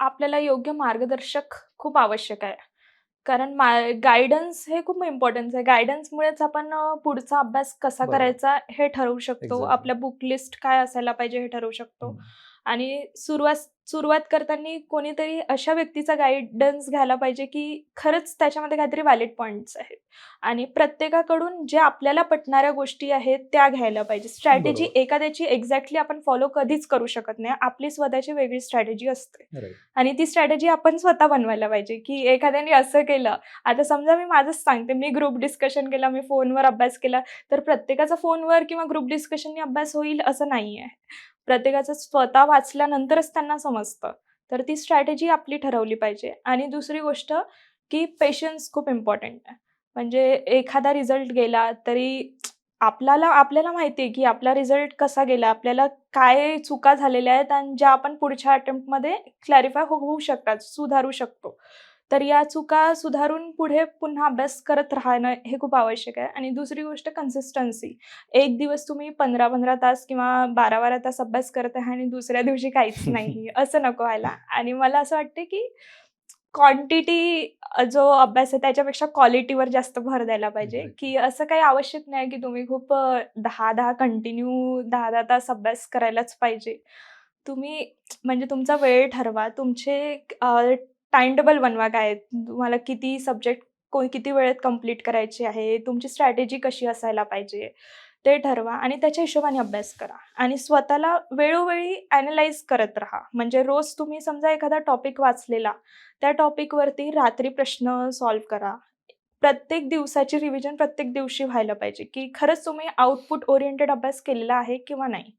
आपल्याला योग्य मार्गदर्शक खूप आवश्यक आहे. कारण मा गाईडन्स हे खूप इम्पोर्टन्स आहे. गाईडन्समुळेच आपण पुढचा अभ्यास कसा. करायचा हे ठरवू शकतो. आपल्या बुक लिस्ट काय असायला पाहिजे हे ठरवू शकतो. आणि सुरुवात सुरुवात करताना कोणीतरी अशा व्यक्तीचा गाईडन्स घ्यायला पाहिजे, की खरंच त्याच्यामध्ये काहीतरी व्हॅलिड पॉइंट्स आहेत. आणि प्रत्येकाकडून जे आपल्याला पटणाऱ्या गोष्टी आहेत त्या घ्यायला पाहिजे. स्ट्रॅटेजी. एखाद्याची एक्झॅक्टली आपण फॉलो कधीच करू शकत नाही. आपली स्वतःची वेगळी स्ट्रॅटेजी असते. आणि ती स्ट्रॅटेजी आपण स्वतः बनवायला पाहिजे, की एखाद्याने असं केलं. आता समजा मी माझंच सांगते, मी ग्रुप डिस्कशन केला, मी फोनवर अभ्यास केला, तर प्रत्येकाचा फोनवर किंवा ग्रुप डिस्कशननी अभ्यास होईल असं नाहीये. प्रत्येकाचं स्वतः वाचल्यानंतरच त्यांना समजतं. तर ती स्ट्रॅटेजी आपली ठरवली पाहिजे. आणि दुसरी गोष्ट, की पेशन्स खूप इम्पॉर्टंट आहे. म्हणजे एखादा रिझल्ट गेला तरी आपल्याला आपल्याला माहिती आहे, की आपला रिझल्ट कसा गेला, आपल्याला काय चुका झालेल्या आहेत आणि ज्या आपण पुढच्या अटेम्प्टमध्ये क्लॅरिफाय हो, होऊ शकतात, सुधारू शकतो. तर या चुका सुधारून पुढे पुन्हा अभ्यास करत राहणं हे खूप आवश्यक आहे. आणि दुसरी गोष्ट कन्सिस्टन्सी. एक दिवस तुम्ही 15-15 तास किंवा 12-12 तास अभ्यास करत आहे आणि दुसऱ्या दिवशी काहीच नाही, असं नको व्हायला. आणि मला असं वाटतं, की क्वांटिटी जो अभ्यास आहे त्याच्यापेक्षा क्वालिटीवर जास्त भर द्यायला पाहिजे. की असं काही आवश्यक नाही, की तुम्ही खूप अ, 10-10 कंटिन्यू 10-10 तास अभ्यास करायलाच पाहिजे. तुम्ही म्हणजे तुमचा वेळ ठरवा. तुमचे टाइम टाईम टेबल बनवा काय तुम्हाला किती सब्जेक्ट को किती वेळेत कंप्लीट करायचे आहे. तुमची स्ट्रॅटेजी कशी असायला पाहिजे, ते ठरवा आणि त्याच्या हिशोबाने अभ्यास करा. आणि स्वतःला वेळोवेळी ॲनलाईज करत राहा. म्हणजे रोज तुम्ही समजा एखादा टॉपिक वाचलेला, त्या टॉपिकवरती रात्री प्रश्न सॉल्व्ह करा. प्रत्येक दिवसाची रिव्हिजन प्रत्येक दिवशी व्हायला पाहिजे, की खरंच तुम्ही आउटपुट ओरिएंटेड अभ्यास केलेला आहे किंवा नाही.